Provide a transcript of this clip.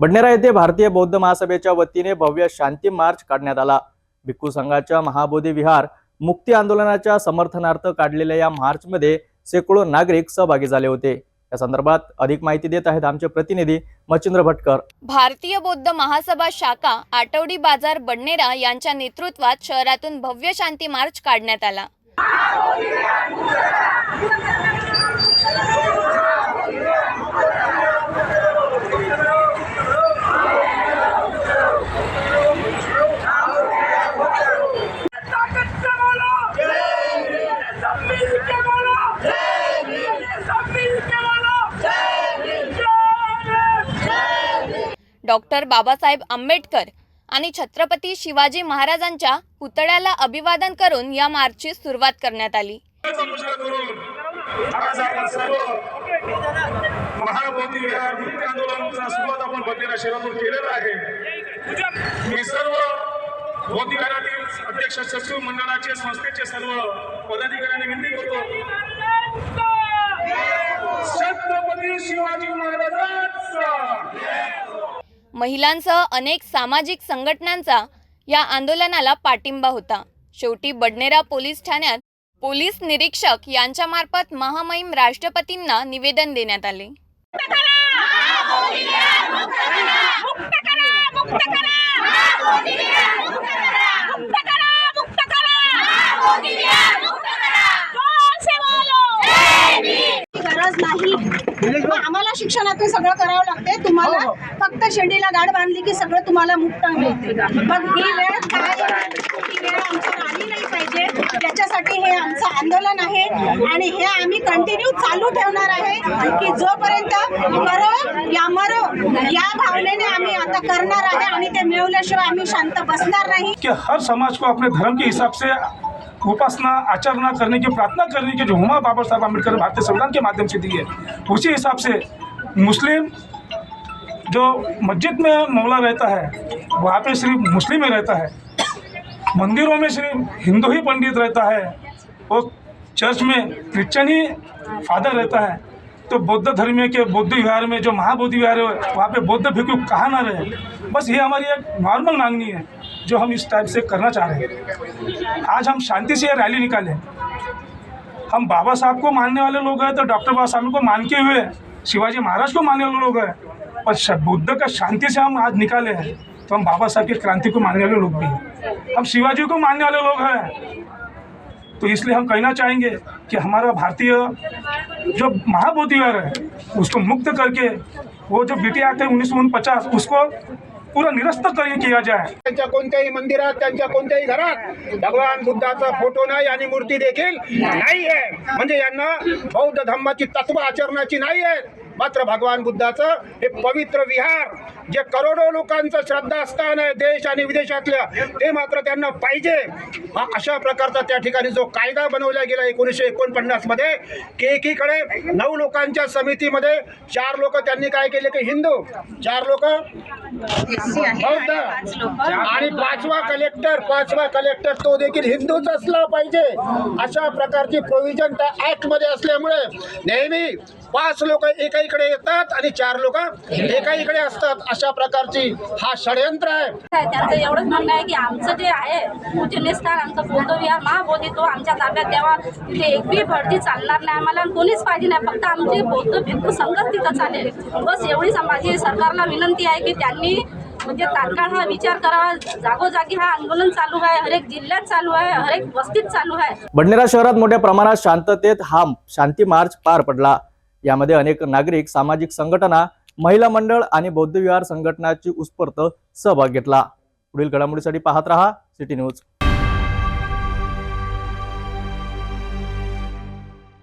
बडनेरा येथे भारतीय बौद्ध महासभेच्या वतीने भव्य शांती मार्च काढण्यात आला. भिक्खू संघाच्या महाबोधी विहार मुक्ती आंदोलनाच्या समर्थनार्थ काढलेल्या या मार्चमध्ये शेकडो नागरिक सहभागी झाले होते. या संदर्भात अधिक माहिती देत आहेत आमचे प्रतिनिधी मच्छिंद्र भटकर. भारतीय बौद्ध महासभा शाखा आठवडी बाजार बडनेरा यांच्या नेतृत्वात शहरातून भव्य शांती मार्च काढण्यात आला. डॉक्टर बाबासाहेब आंबेडकर आणि छत्रपती शिवाजी महाराजांच्या पुतळ्याला अभिवादन करून या मार्चची सुरुवात करण्यात आली. नमस्कार अध्यक्ष सचिव मंडळाचे संस्थेचे सर्व पदाधिकाऱ्यांनी विनंती करतो. छत्रपती शिवाजी महाराजांचा महिलांसह अनेक सामाजिक संघटनांचा या आंदोलनाला पाठिंबा होता. शेवटी बडनेरा पोलीस ठाण्यात पोलीस निरीक्षक यांच्यामार्फत महामहिम राष्ट्रपतींना निवेदन देण्यात आले. गरज नाही शिक्षणातून सगळं करावं लागते तुम्हाला फक्त शेंडीला गाड बांधली की सगळं तुम्हाला मुक्त मिळते. मग ही वेळ काय ही वेळ आमच्यावर आली नाही पाहिजे. त्याच्यासाठी हे आमचं आंदोलन आहे. आणि हे आम्ही कंटिन्यू चालू ठेवणार आहे की जोपर्यंत करो या मरो या भावनेने आम्ही आता करणार आहे आणि ते मिळवल्याशिवाय आम्ही शांत बसणार नाही. कि हर समाज को अपने धर्म के हिसाब से उपासना आचरणा करने की प्रार्थना करने की जो हुमा बाबा साहब अम्बेडकर ने भारतीय संविधान के माध्यम से दी है उसी हिसाब से मुस्लिम जो मस्जिद में मौला रहता है, वहाँ पे सिर्फ़ मुस्लिम ही रहता है। मंदिरों में सिर्फ़ हिंदू ही पंडित रहता है और चर्च में क्रिश्चन ही फादर रहता है। तो बौद्ध धर्म के बौद्ध विहार में जो महाबोधि विहार है, वहाँ पे बौद्ध भिक्षु कहाँ ना रहे। बस ये हमारी एक नॉर्मल मांगनी है, जो हम इस टाइप से करना चाह रहे हैं। आज हम शांति से ये रैली निकालें। हम बाबा साहब को मानने वाले लोग हैं तो डॉक्टर बाबा साहब को मान के हुए शिवाजी महाराज को मानने वाले लोग हैं और बुद्ध का शांति से हम आज निकाले हैं तो हम बाबा साहब की क्रांति को मानने वाले लोग भी हैं। हम शिवाजी को मानने वाले लोग हैं। तो इसलिए हम कहना चाहेंगे कि हमारा भारतीय जो महाबोधिवार है, उसको मुक्त करके वो जो बी टी एक्ट है उन्नीस उसको पूरा निरस्त किया जाए। त्यांच्या कोणत्याही मंदिरात त्यांच्या कोणत्याही घरात भगवान बुद्धाचा फोटो नाही आणि मूर्ती देखील नाही आहे. म्हणजे यांना बौद्ध धर्माची तत्व आचरणाची नाही आहे. मात्र भगवान बुद्धाचं हे पवित्र विहार जे करोडो लोकांचं श्रद्धास्थान आहे देश आणि विदेशातल्या ते मात्र त्यांना पाहिजे. हा अशा प्रकारचा त्या ठिकाणी जो कायदा बनवला गेला एकोणीसशे एकोणपन्नासमध्ये की एकीकडे नऊ लोकांच्या समितीमध्ये चार लोक त्यांनी काय केले की हिंदू चार लोक बौद्ध आणि पाचवा कलेक्टर पाचवा कलेक्टर तो देखील हिंदूच असला पाहिजे. अशा प्रकारची प्रोव्हिजन त्या ऍक्टमध्ये असल्यामुळे नेहमी पाच लोक एकाईकडे येतात आणि चार लोक एकाईकडे असतात. अशा प्रकारची हा षडयंत्र आहे. त्यांचं एवढंच म्हणणं आहे की आमचं जे आहे पूजनीय स्थान आमचं बौद्ध विहार महाबोधी तो आमच्या ताब्यात द्यावा. तिथे एक बी भरती चालणार नाही आम्हाला आणि कोणीच पाहिजे नाही. फक्त आमची बौद्ध भिक्खू संघच तिथं चालेल. बस एवढीच माझी सरकारला विनंती आहे की त्यांनी म्हणजे तात्काळ हा विचार करावा. जागोजागी हा आंदोलन चालू आहे. हरेक जिल्ह्यात चालू आहे. हरेक वस्तीत चालू आहे. बडनेरा शहरात मोठ्या प्रमाणात शांततेत हा शांती मार्च पार पडला. यामध्ये अनेक नागरिक सामाजिक संघटना महिला मंडळ आणि बौद्ध विहार संघटनाची उत्स्फूर्त सहभाग घेतला. पुढील घडामोडीसाठी पाहत रहा. City news.